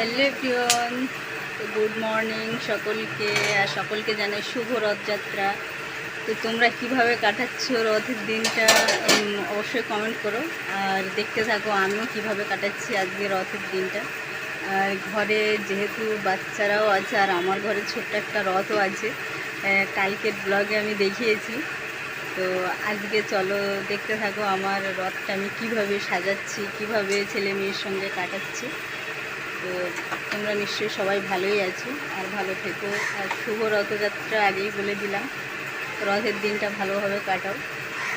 Hello প্রিয়ন good morning সকলকে, আর সকলকে জানাই শুভ রথযাত্রা। তো তোমরা কীভাবে কাটাচ্ছ রথের দিনটা অবশ্যই কমেন্ট করো। আর দেখতে থাকো আমিও কীভাবে কাটাচ্ছি আজকে রথের দিনটা। আর ঘরে যেহেতু বাচ্চারাও আছে, আর আমার ঘরে ছোট্ট একটা রথও আছে কালকের ব্লগে আমি দেখিয়েছি। তো আজকে চলো দেখতে থাকো আমার রথটা আমি কীভাবে সাজাচ্ছি, কীভাবে ছেলে মেয়ের সঙ্গে কাটাচ্ছি। তো তোমরা নিশ্চয়ই সবাই ভালোই আছো আর ভালো থেকো। আর শুভ রথযাত্রা আগেই বলে দিলাম। রথের দিনটা ভালোভাবে কাটাও।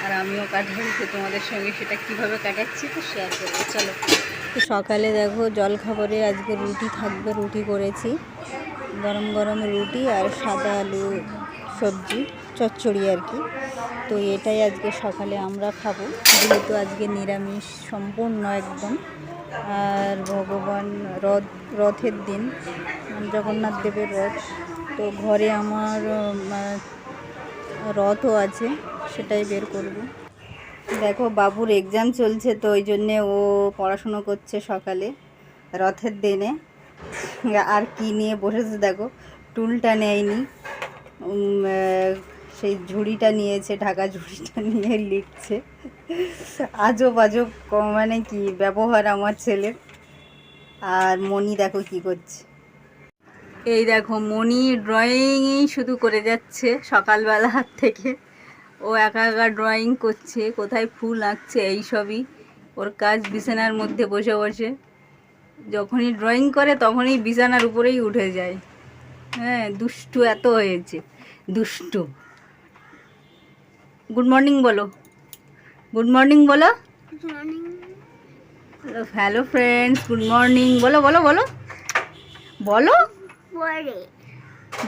আর আমিও কাটাই তো তোমাদের সঙ্গে সেটা কীভাবে কাটাচ্ছি তো শেয়ার করব। চলো। তো সকালে দেখো জল খাবারে আজকে রুটি থাকবে, রুটি করেছি। গরম গরম রুটি আর সাদা আলু সবজি, চচ্চড়ি আর কি। তো এটাই আজকে সকালে আমরা খাব। যেহেতু আজকে নিরামিষ সম্পূর্ণ একদম। আর ভগবান রথ, রথের দিন, জগন্নাথ দেবের রথ। তো ঘরে আমার রথও আছে, সেটাই বের করব। দেখো বাবুর এক্সাম চলছে, তো ওই জন্যে ও পড়াশুনো করছে সকালে, রথের দিনে। আর কি নিয়ে বসেছে দেখো, টুলটা নেয়নি। সেই ঝুড়িটা নিয়েছে, ঢাকা ঝুড়িটা নিয়ে লিখছে। আজব আজব মানে কি, ব্যবহার আমার ছেলের। আর মনি দেখো কি করছে। এই দেখো মনি ড্রয়িংই শুধু করে যাচ্ছে সকালবেলা হাত থেকে। ও একা একা ড্রয়িং করছে, কোথায় ফুল আঁকছে এই সবই। ওর কাজ বিছানার মধ্যে বসে বসে। যখনই ড্রয়িং করে, তখনই বিছানার উপরেই উঠে যায়। হ্যাঁ দুষ্টু এত হয়েছে দুষ্টু। গুড মর্নিং বলো। গুড মর্নিং বলো। হ্যালো ফ্রেন্ডস গুড মর্নিং বলো বলো বলো। বলো?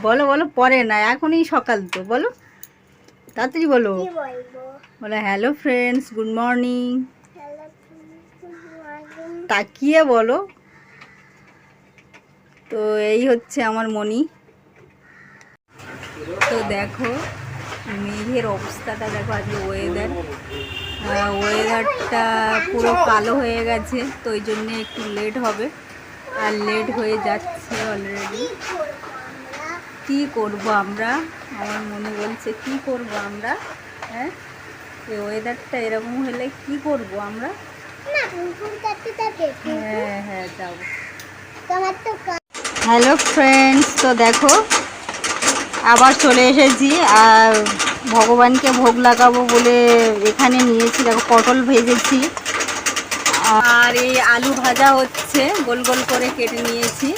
বলো বলো পরে না এখনই সকাল তো বলো। তাড়াতাড়ি বলো। বলো hello friends good morning morning তাকিয়ে বলো। তো এই হচ্ছে আমার মনি তো দেখো মেঘের অবস্থাটা দেখো আজকে ওয়েদার ওয়েদারটা পুরো কালো হয়ে গেছে তো ওই জন্যে একটু লেট হবে। আর লেট হয়ে যাচ্ছে অলরেডি কি করব আমরা? আমার মনে বলছে কি করব আমরা? হ্যাঁ? এই ওয়েদারটা এরকম হলে কি করব আমরা? হ্যাঁ হ্যাঁ যাব হ্যালো ফ্রেন্ডস তো দেখো আবার চলে এসেছি, আর ভগবানকে ভোগ লাগাবো বলে এখানে নিয়েছি। দেখো, পটল ভেজেছি। আর এই আলু ভাজা হচ্ছে, গোল গোল করে কেটে নিয়েছি।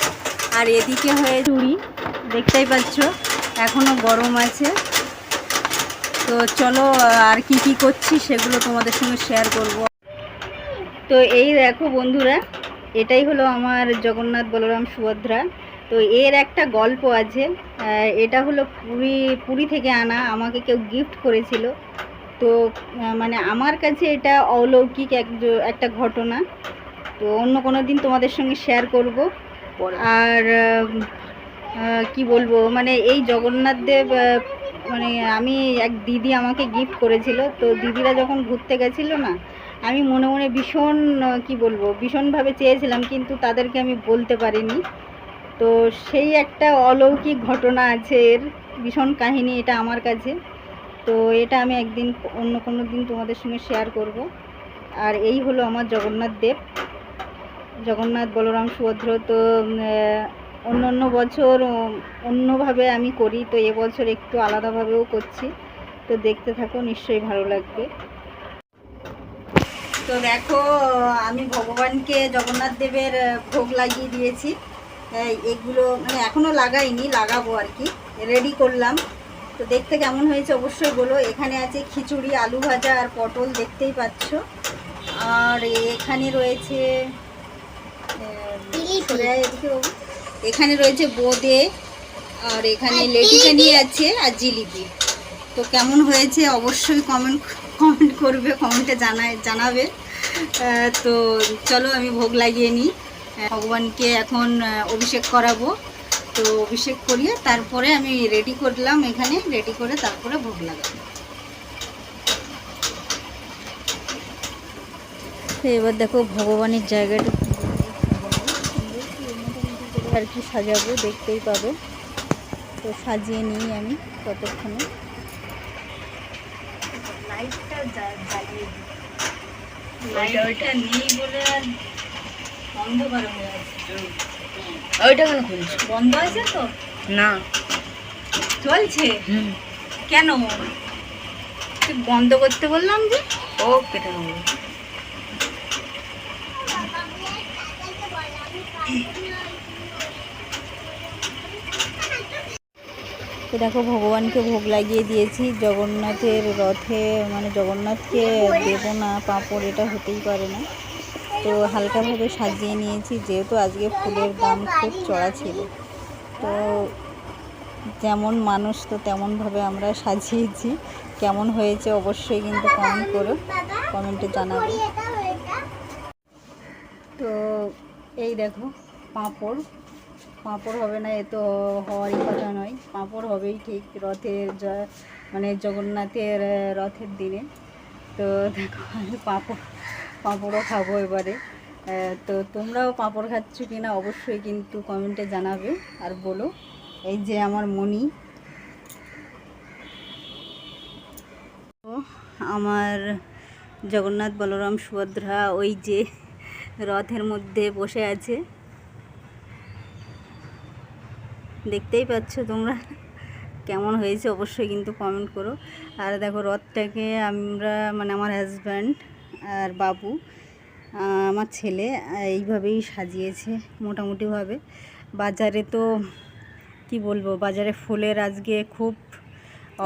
আর এদিকে হয়ে চুড়ি দেখতেই পাচ্ছ এখনও গরম আছে। তো চলো, আর কি কি করছি সেগুলো তোমাদের সঙ্গে শেয়ার করব। তো এই দেখো বন্ধুরা, এটাই হলো আমার জগন্নাথ বলরাম সুভদ্রা। তো এর একটা গল্প আছে এটা হলো পুরী পুরী থেকে আনা আমাকে কেউ গিফট করেছিল। তো মানে আমার কাছে এটা অলৌকিক এক একটা ঘটনা। তো অন্য কোনো দিন তোমাদের সঙ্গে শেয়ার করব। আর কি বলব মানে এই জগন্নাথ দেব মানে আমি এক দিদি আমাকে গিফট করেছিল। তো দিদিরা যখন ঘুরতে গেছিল না আমি মনে মনে ভীষণ কি বলব ভীষণভাবে চেয়েছিলাম কিন্তু তাদেরকে আমি বলতে পারিনি। তো সেই একটা অলৌকিক ঘটনা আছে এর, ভীষণ কাহিনী এটা আমার কাছে। তো এটা আমি একদিন অন্য কোনো দিন তোমাদের সঙ্গে শেয়ার করব। আর এই হলো আমার জগন্নাথ দেব। জগন্নাথ, বলরাম, সুভদ্র, তো অন্য অন্য বছর অন্যভাবে আমি করি, তো এবছর একটু আলাদাভাবেও করছি। তো দেখতে থাকো, নিশ্চয়ই ভালো লাগবে। তো দেখো, আমি ভগবানকে জগন্নাথ দেবের ভোগ লাগিয়ে দিয়েছি। এই এগুলো মানে এখনও লাগাইনি লাগাবো আর কি। রেডি করলাম। তো দেখতে কেমন হয়েছে অবশ্যই বলো। এখানে আছে খিচুড়ি আলু ভাজা আর পটল দেখতেই পাচ্ছ। আর এখানে রয়েছে। এখানে রয়েছে বোঁদে আর এখানে লেডিকেনি আছে আর জিলিপি। তো কেমন হয়েছে অবশ্যই কমেন্ট কমেন্ট করবে কমেন্টে জানায় জানাবে। তো চলো আমি ভোগ লাগিয়ে নিই। ভগবানকে এখন অভিষেক করাবো। তো অভিষেক করিয়ে তারপরে আমি রেডি করলাম এখানে রেডি করে তারপরে ভোগ লাগাবো। তো এবার দেখো ভগবানের জায়গাটা আর কি সাজাবো দেখতেই পাবে। তো সাজিয়ে নিই আমি ততক্ষণে। লাইটটা জ্বালিয়ে দিই। লাইটটা নেই বলে আর হয়ে আছে ওইটা কেন খুলছো? বন্ধ আছে তো? না। চলছে? হুম। কেন? বন্ধ করতে বললাম যে? ও কেটে নেব তো দেখো ভগবানকে ভোগ লাগিয়ে দিয়েছি। জগন্নাথের রথে মানে জগন্নাথকে দেবো না পাঁপড় এটা হতেই পারে না। তো হালকাভাবে সাজিয়ে নিয়েছি, যেহেতু আজকে ফুলের দাম খুব চড়া ছিল। তো যেমন মানুষ তো তেমনভাবে আমরা সাজিয়েছি। কেমন হয়েছে অবশ্যই কিন্তু কমেন্ট করো কমেন্টে জানাবে। তো এই দেখো, পাঁপড়। পাঁপড় হবে না, এ তো হওয়ারই কথা নয়। পাঁপড় হবেই ঠিক রথের মানে জগন্নাথের রথের দিনে। তো দেখো, পাঁপড় পাঁপড়ও খাব এবারে। তো তোমরাও পাঁপড় খাচ্ছ কি না অবশ্যই কিন্তু কমেন্টে জানাবে আর বলো। এই যে আমার মনি আমার জগন্নাথ বলরাম সুভদ্রা ওই যে রথের মধ্যে বসে আছে। দেখতেই পাচ্ছ তোমরা কেমন হয়েছে, অবশ্যই কিন্তু কমেন্ট করো। আর দেখো রথটাকে আমরা মানে আমার হাজব্যান্ড আর বাবু আমার ছেলে এইভাবেই সাজিয়েছে মোটামুটিভাবে। বাজারে তো কি বলব বাজারে ফুলের আজকে খুব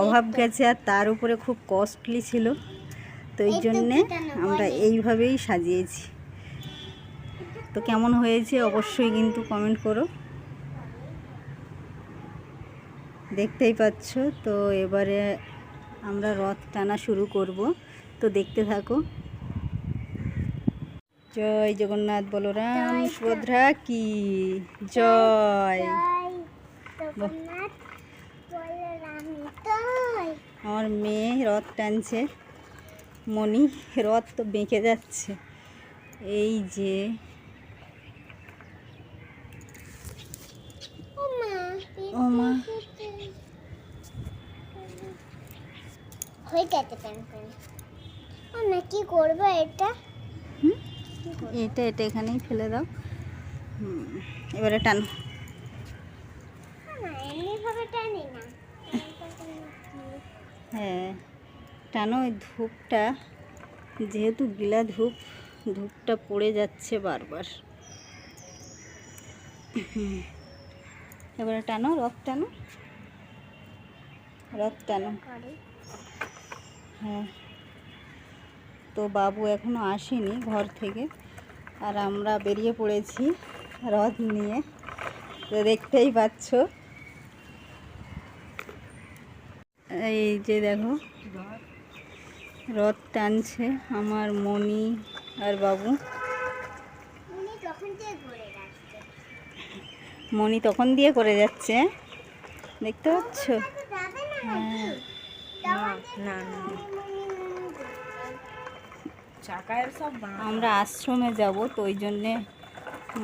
অভাব গেছে আর তার উপরে খুব কস্টলি ছিল। তো এই জন্যে আমরা এইভাবেই সাজিয়েছি। তো কেমন হয়েছে অবশ্যই কিন্তু কমেন্ট করো। দেখতেই পাচ্ছ তো এবারে আমরা রথ টানা শুরু করব। তো দেখতে থাকো। জয় জগন্নাথ বলরাম সুভদ্রা কি? জয় আমার মেয়ে রথ টানছে মণি রথ তো বেঁকে যাচ্ছে। এই যে ও মা হয়ে গেছে কি করব এটা? এটা এটা এখানেই ফেলে দাও। এবারে টানো। হ্যাঁ টানো ওই ধূপটা। যেহেতু গিলা ধূপ ধূপটা পড়ে যাচ্ছে বারবার। এবারে টানো রথ টানো। রথ টানো। হ্যাঁ। তো বাবু এখনও আসেনি ঘর থেকে। আর আমরা বেরিয়ে পড়েছি রথ নিয়ে। তো দেখতেই পাচ্ছ। এই যে দেখো রথ টানছে আমার মণি আর বাবু। উনি তখন থেকে ঘুরে যাচ্ছে। মণি তখন দিয়ে করে যাচ্ছে। দেখতে পাচ্ছ? না হ্যাঁ না। আমরা আশ্রমে যাব, তো ওই জন্যে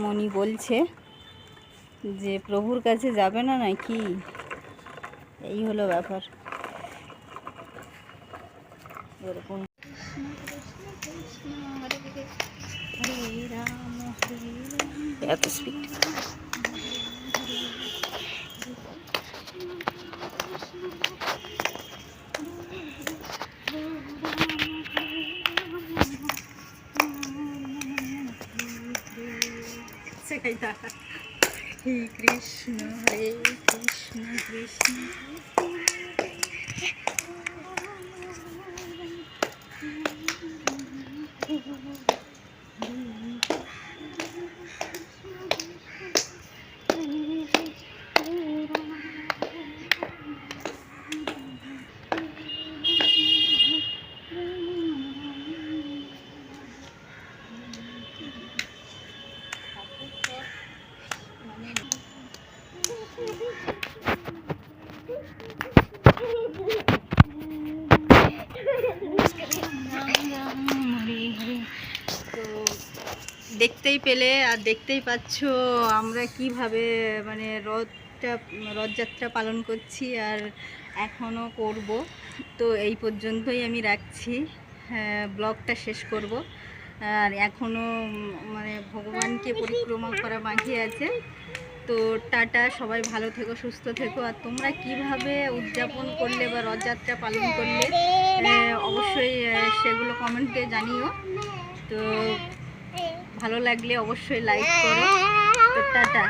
মণি বলছে যে, প্রভুর কাছে যাবে না নাকি? এই হলো ব্যাপার। এরকম। এত স্পিড হরে কৃষ্ণ হরে কৃষ্ণ কৃষ্ণ। শুনতেই পেলে আর দেখতেই পাচ্ছ আমরা কীভাবে মানে রথটা রথযাত্রা পালন করছি আর এখনও করব। তো এই পর্যন্তই আমি রাখছি। হ্যাঁ, ব্লগটা শেষ করব। আর এখনও মানে ভগবানকে পরিক্রমা করা বাকি আছে। তো টাটা সবাই ভালো থেকো সুস্থ থেকো। আর তোমরা কীভাবে উদযাপন করলে বা রথযাত্রা পালন করলে অবশ্যই সেগুলো কমেন্টে জানিও। তো ভালো লাগলে অবশ্যই লাইক করো। টাটা।